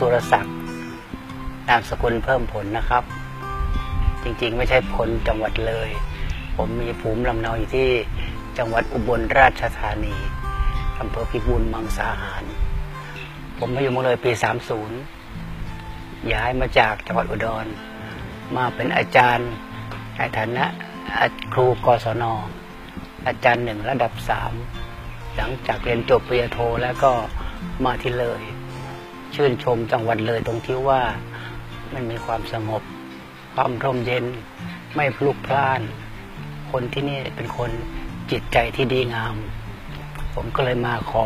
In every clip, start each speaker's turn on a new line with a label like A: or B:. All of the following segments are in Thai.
A: สุรศักดิ์นามสกุลเพิ่มผลนะครับ จริงๆ ไม่ใช่ผลจังหวัดเลย ผมมีภูมิลำเนาอยู่ที่จังหวัดอุบลราชธานีอำเภอพิบูลมังสาหาร ผมมาอยู่เมืองเลยปี 30 ย้ายมาจากจังหวัดอุดร มาเป็นอาจารย์ในฐานะครูกศนอาจารย์หนึ่งระดับสามหลังจากเรียนจบปริญญาโทแล้วก็มาที่เลย ชื่นชมจังหวัดเลยตรงที่ว่ามันมีความสงบความร่มเย็น ไม่พลุกพล่าน คนที่นี่เป็นคนจิตใจที่ดีงาม ผมก็เลยมาขอ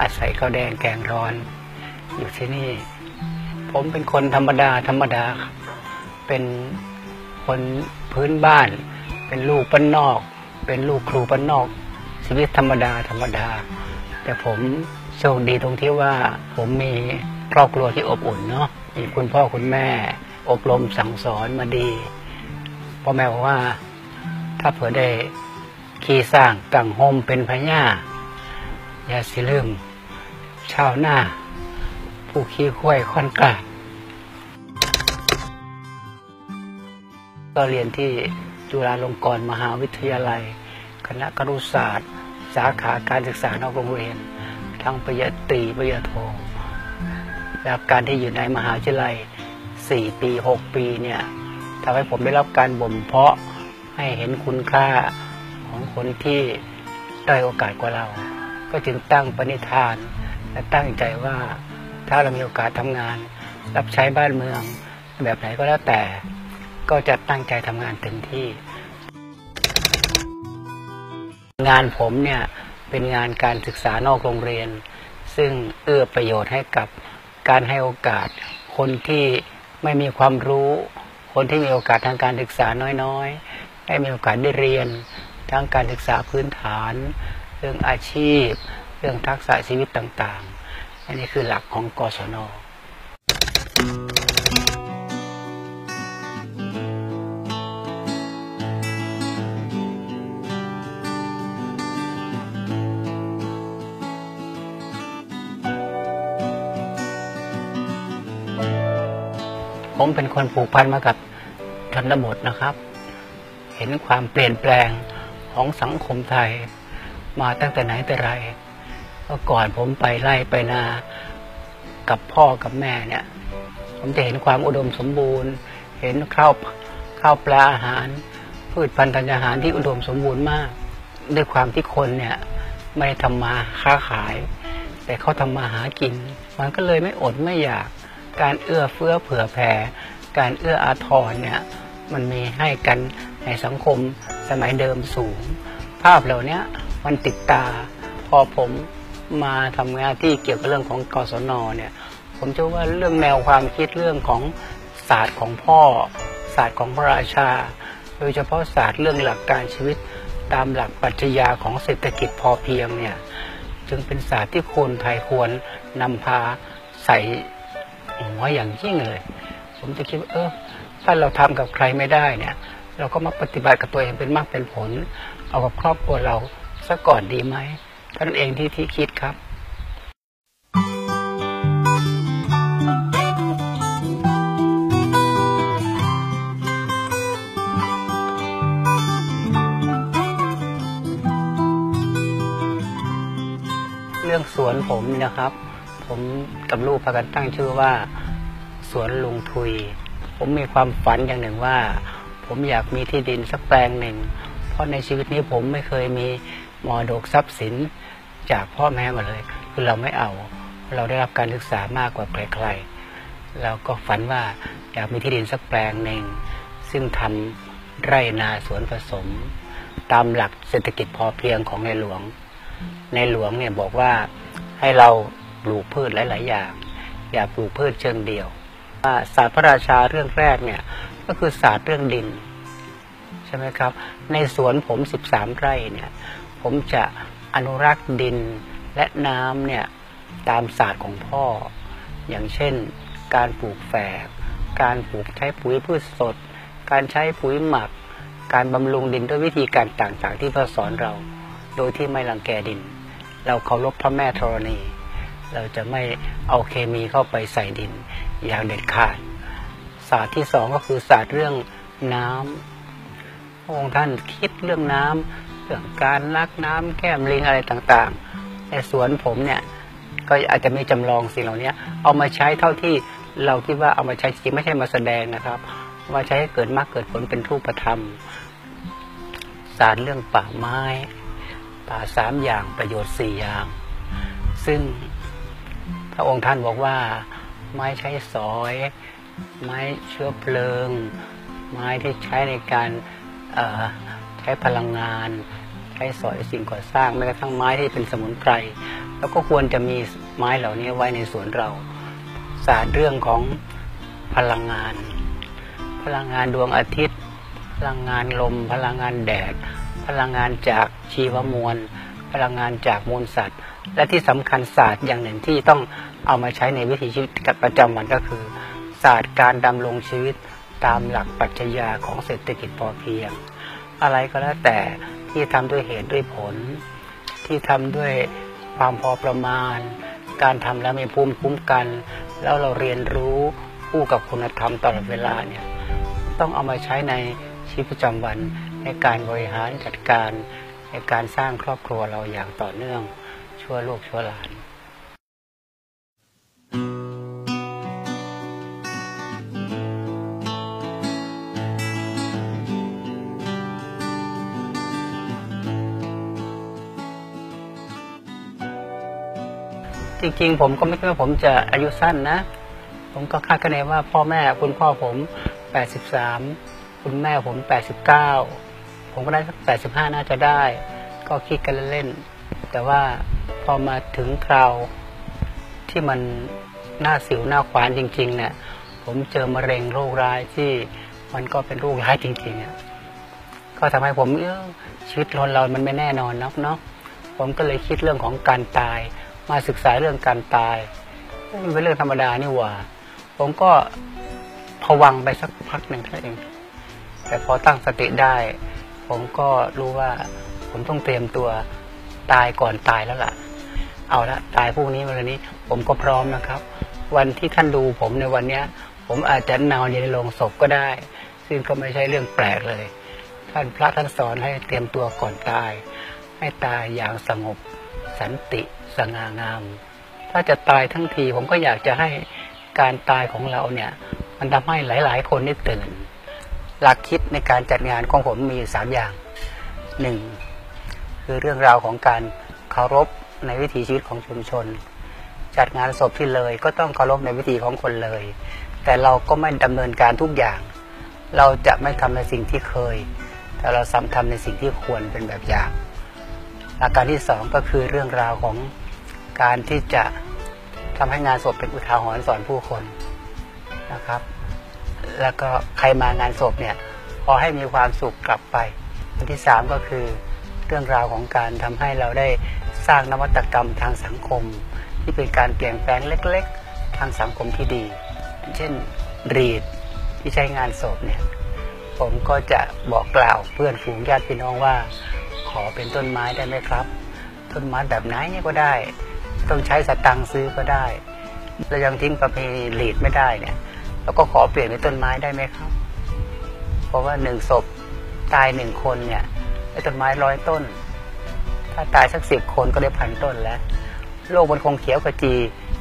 A: อาศัยข้าวแดงแกงร้อน อยู่ที่นี่ ผมเป็นคนธรรมดาธรรมดา เป็นคนพื้นบ้าน เป็นลูกปั้นนอก เป็นลูกครูปั้นนอกชีวิตธรรมดาธรรมดา แต่ผม โชคดีตรงที่ว่าผมมีครอบครัวที่อบอุ่นเนาะมีคุณพ่อคุณแม่ อบรมสั่งสอนมาดีพ่อแม่บอกว่า ถ้าเผื่อได้ขี่สร้างกังโฮมเป็นพญาอย่าสิลืมชาวหน้า ผู้ขี้ข้วยค่อนกลาดก็เรียนที่จุฬาลงกรณ์มหาวิทยาลัย คณะครุศาสตร์ สาขาการศึกษานอกโรงเรียน ทั้งปริญญาตรีปริญญาโทและการที่อยู่ในมหาวิทยาลัย 4 ปี 6 ปีเนี่ยทำให้ผมได้รับการบ่มเพาะให้เห็นคุณค่าของคนที่ได้โอกาสกว่าเรา ก็จึงตั้งปณิธาน และตั้งใจว่าถ้าเรามีโอกาสทำงาน รับใช้บ้านเมือง แบบไหนก็แล้วแต่ก็จะตั้งใจทำงานเต็มที่ งานผมเนี่ย เป็นงานการศึกษานอกโรงเรียน ซึ่งเอื้อประโยชน์ให้กับการให้โอกาส คนที่ไม่มีความรู้ คนที่มีโอกาสทางการศึกษาน้อยๆ ได้มีโอกาสได้เรียน ทั้งการศึกษาพื้นฐาน เรื่องอาชีพ เรื่องทักษะชีวิตต่างๆ อันนี้คือหลักของกศน ผมเป็นคนผูกพันมากับชนบทนะครับ เห็นความเปลี่ยนแปลงของสังคมไทย มาตั้งแต่ไหนแต่ไรเมื่อก่อนผมไปไล่ไปนากับพ่อกับแม่เนี่ย ผมจะเห็นความอุดมสมบูรณ์ เห็นข้าวข้าวปลาอาหาร พืชพันธุ์ธัญญาหารที่อุดมสมบูรณ์มาก ด้วยความที่คนเนี่ยไม่ได้ทำมาค้าขาย แต่เขาทำมาหากิน มันก็เลยไม่อดไม่อยาก การเอื้อเฟื้อเผื่อแผ่ การเอื้ออาทรเนี่ยมันมีให้กันในสังคมสมัยเดิมสูง ภาพเหล่านี้มันติดตา พอผมมาทำงานที่เกี่ยวกับเรื่องของกศนเนี่ย ผมเชื่อว่าเรื่องแนวความคิดเรื่องของศาสตร์ของพ่อ ศาสตร์ของพระราชา โดยเฉพาะศาสตร์เรื่องหลักการชีวิตตามหลักปรัชญาของเศรษฐกิจพอเพียงเนี่ย จึงเป็นศาสตร์ที่คนไทยควรนำพาใส่ หัวอย่างยิ่งเลย ผมจะคิดว่าเออถ้าเราทำกับใครไม่ได้เนี่ย เราก็มาปฏิบัติกับตัวเองเป็นมากเป็นผล เอากับครอบครัวเราซะก่อนดีไหมท่านเองที่ที่คิดครับเรื่องสวนผมนะครับ ผมกับลูกพากันตั้งชื่อว่า สวนลุงทุย ผมมีความฝันอย่างหนึ่งว่า ผมอยากมีที่ดินสักแปลงหนึ่ง เพราะในชีวิตนี้ผมไม่เคยมีมรดกทรัพย์สินจากพ่อแม่มาเลย คือเราไม่เอา เราได้รับการศึกษามากกว่าใครๆเราก็ฝันว่าอยากมีที่ดินสักแปลงหนึ่ง ซึ่งทำไร่นาสวนผสม ตามหลักเศรษฐกิจพอเพียงของในหลวง ในหลวงเนี่ยบอกว่าให้เรา ปลูกพืชหลาย ๆ อย่าง อย่าปลูกพืชเชิงเดียวศาสตร์พระราชาเรื่องแรกเนี่ยก็คือศาสตร์เรื่องดินใช่ไหมครับ ในสวนผม 13 ไร่เนี่ยผมจะอนุรักษ์ดินและน้ำเนี่ยตามศาสตร์ของพ่อ อย่างเช่น การปลูกแฝก การปลูกใช้ปุ๋ยพืชสด การใช้ปุ๋ยหมัก การบำรุงดินด้วยวิธีการต่าง ๆ ที่พ่อสอนเรา โดยที่ไม่รังแกดิน เราเคารพพระแม่ธรณี เราจะไม่เอาเคมีเข้าไปใส่ดินอย่างเด็ดขาด ศาสตร์ที่สองก็คือศาสตร์เรื่องน้ำพระองค์ท่านคิดเรื่องน้ำเรื่องการลักน้ำแก้มลิงอะไรต่างๆในสวนผมเนี่ยก็อาจจะมีจำลองสิ่งเหล่านี้เอามาใช้เท่าที่เราคิดว่าเอามาใช้จริงไม่ใช่มาแสดงนะครับมาใช้ให้เกิดมากเกิดผลเป็นรูปธรรม ศาสตร์เรื่องป่าไม้ ป่าสามอย่างประโยชน์สี่อย่าง ซึ่ง ระองค์ท่านบอกว่า ไม้ใช้สอย ไม้เชื้อเพลิง ไม้ที่ใช้ในการใช้พลังงาน ใช้สอยสิ่งก่อสร้างแม้กระทั่งไม้ที่เป็นสมุนไพรแล้วก็ควรจะมีไม้เหล่านี้ไว้ในสวนเราศาสตร์เรื่องของพลังงาน พลังงานดวงอาทิตย์ พลังงานลม พลังงานแดด พลังงานจากชีวมวล พลังงานจากมูลสัตว์ และที่สำคัญศาสตร์อย่างหนึ่งที่ต้องเอามาใช้ในวิถีชีวิตประจำวันก็คือ ศาสตร์การดำรงชีวิตตามหลักปรัชญาของเศรษฐกิจพอเพียง อะไรก็แล้วแต่ที่ทำด้วยเหตุด้วยผล ที่ทำด้วยความพอประมาณ การทำแล้วมีภูมิคุ้มกัน แล้วเราเรียนรู้คู่กับคุณธรรมตลอดเวลาเนี่ยต้องเอามาใช้ในชีวิตประจำวันในการบริหารจัดการ ในการสร้างครอบครัวเราอย่างต่อเนื่องชั่วลูกชั่วหลาน จริงๆ ผมก็ไม่คิดว่าผมจะอายุสั้นนะ ผมก็คาดคะเนว่าพ่อแม่คุณพ่อผม 83 คุณแม่ผม 89 ผมก็ได้สัก85น่าจะได้ ก็คิดกันเล่นๆแต่ว่าพอมาถึงคราวที่มันหน้าสิวหน้าขวานจริง ๆ เนี่ย ผมเจอมะเร็งโรคร้ายที่มันก็เป็นโรคร้ายจริงๆอะก็ทำให้ผมเออชีวิตคนเรามันไม่แน่นอนนะเนาะผมก็เลยคิดเรื่องของการตาย มาศึกษาเรื่องการตายมันเป็นเรื่องธรรมดานี่หว่า ผมก็ผวังไปสักพักหนึ่งเท่าเอง แต่พอตั้งสติได้ ผมก็รู้ว่า ผมต้องเตรียมตัวตายก่อนตายแล้วล่ะ เอาละตายพวกนี้วันนี้ ผมก็พร้อมนะครับ วันที่ท่านดูผมในวันนี้ผมอาจจะนอนอยู่ในโรงศพก็ได้ ซึ่งก็ไม่ใช่เรื่องแปลกเลย ท่านพระท่านสอนให้เตรียมตัวก่อนตาย ให้ตายอย่างสงบ สันติ สง่างาม ถ้าจะตายทั้งทีผมก็อยากจะให้การตายของเราเนี่ย มันทำให้หลาย ๆ คนได้ตื่น หลักคิดในการจัดงานของผมมีสามอย่างหนึ่งคือเรื่องราวของการเคารพในวิถีชีวิตของชุมชน จัดงานศพที่เลยก็ต้องเคารพในวิถีของคนเลย แต่เราก็ไม่ดำเนินการทุกอย่าง เราจะไม่ทำในสิ่งที่เคย แต่เราซ้ำทำในสิ่งที่ควรเป็นแบบอย่างอาการที่สองก็คือเรื่องราวของการที่จะทำให้งานศพเป็นอุทาหรณ์สอนผู้คนนะครับ แล้วก็ใครมางานศพเนี่ยพอให้มีความสุขกลับไปอันที่สามก็คือเรื่องราวของการทำให้เราได้สร้างนวัตกรรมทางสังคม ที่เป็นการเปลี่ยนแปลงเล็ก ๆ ทางสังคมที่ดี เช่นรีดที่ใช้งานศพเนี่ยผมก็จะบอกกล่าวเพื่อนฝูงญาติพี่น้องว่า ขอเป็นต้นไม้ได้ไหมครับ ต้นไม้แบบไหนก็ได้ ต้องใช้สตังค์ซื้อก็ได้เรายังทิ้งประเพณีหลีดไม่ได้เนี่ย เราก็ขอเปลี่ยนเป็นต้นไม้ได้ไหมครับ เพราะว่าหนึ่งศพตายหนึ่งคนเนี่ยไอ้ต้นไม้ร้อยต้น ถ้าตายสักสิบคนก็ได้พันต้นแล้ว โลกมันคงเขียวขจี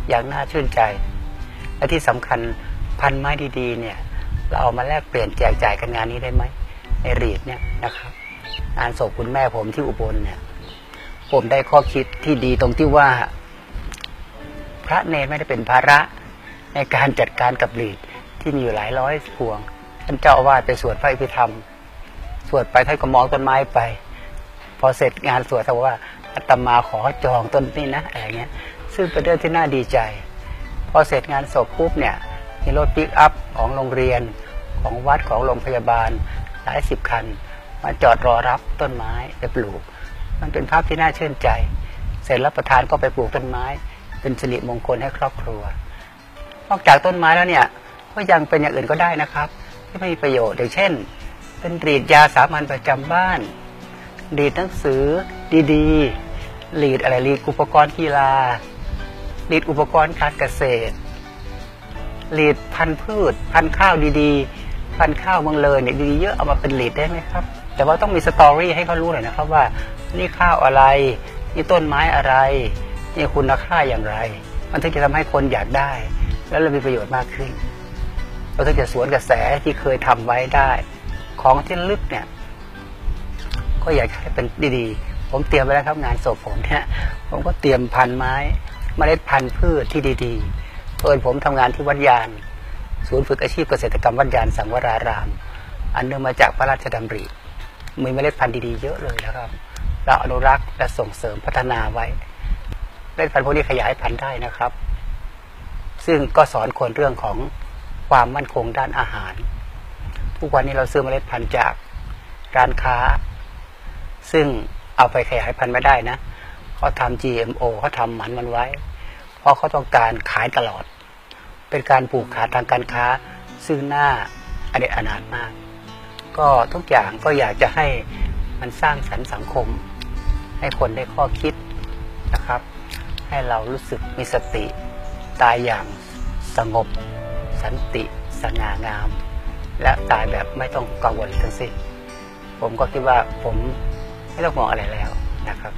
A: อย่างน่าชื่นใจ และที่สำคัญพันไม้ดีๆ เนี่ย เราเอามาแลกเปลี่ยนแจกจ่ายกันงานนี้ได้ไหมในรีดเนี่ยนะครับงานศพคุณแม่ผมที่อุบลเนี่ย ผมได้ข้อคิดที่ดีตรงที่ว่า พระเนรไม่ได้เป็นภาระในการจัดการกับหลีด ที่มีอยู่หลายร้อยพวง ท่านเจ้าอาวาสไปสวดพระอภิธรรม สวดไปท่านก็มองต้นไม้ไป พอเสร็จงานสวดท่านว่าอาตมาขอจองต้นนี้นะอะไรเงี้ย ซึ่งเป็นเรื่องที่น่าดีใจ พอเสร็จงานศพปุ๊บเนี่ยมีรถปิกอัพของโรงเรียนของวัดของโรงพยาบาลหลายสิบคัน มาจอดรอรับต้นไม้ไปปลูก มันเป็นภาพที่น่าชื่นใจ เสร็จแล้วประธานก็ไปปลูกต้นไม้ เป็นสิริมงคลให้ครอบครัวนอกจากต้นไม้แล้วเนี่ย ก็ยังเป็นอย่างอื่นก็ได้นะครับ ที่ไม่มีประโยชน์อย่างเช่น เป็นรีดยาสามัญประจำบ้านรีดหนังสือดีๆรีดอะไรรีดอุปกรณ์กีฬาผลิตอุปกรณ์การเกษตรผลิตพันธุ์พืช พันธุ์ข้าวดีๆ พันธุ์ข้าวเมืองเลยเนี่ยดีๆเยอะเอามาเป็นผลิตได้ไหมครับ แต่ว่าต้องมีสตอรี่ให้เขารู้หน่อยนะครับว่านี่ข้าวอะไรนี่ต้นไม้อะไรนี่คุณค่าอย่างไร มันถึงจะทำให้คนอยากได้ แล้วเรามีประโยชน์มากขึ้น เราถึงจะสวนกระแสที่เคยทำไว้ได้ ของที่ลึกเนี่ย ก็อยากให้เป็นดีๆ ผมเตรียมไว้แล้วครับงานศพผมเนี่ย ผมก็เตรียมพันไม้เมล็ดพันธุ์พืชที่ดีๆเอิญผมทำงานที่วัดยานศูนย์ฝึกอาชีพเกษตรกรรมวัดยานสังวราราม อันเนื่องมาจากพระราชดำริมีเมล็ดพันธุ์ดีๆเยอะเลยนะครับ เราอนุรักษ์และส่งเสริมพัฒนาไว้เมล็ดพันธุ์พวกนี้ขยายพันธุ์ได้นะครับ ซึ่งก็สอนคนเรื่องของ ความมั่นคงด้านอาหาร ทุกวันนี้เราซื้อเมล็ดพันธุ์จากร้านค้า ซึ่งเอาไปขยายพันธุ์ไม่ได้นะเขาทำ GMO เขาทำหมันมันไว้ เพราะเขาต้องการขายตลอด เป็นการผูกขาดทางการค้า ซึ่งหน้าอเดอนาถมาก ก็ทุกอย่างก็อยากจะให้มันสร้างสรรค์สังคม ให้คนได้ข้อคิดนะครับ ให้เรารู้สึกมีสติ ตายอย่างสงบ สันติสง่างาม และตายแบบไม่ต้องกังวลทั้งสิ้นผมก็คิดว่าผมไม่ต้องห่วงอะไรแล้วนะครับ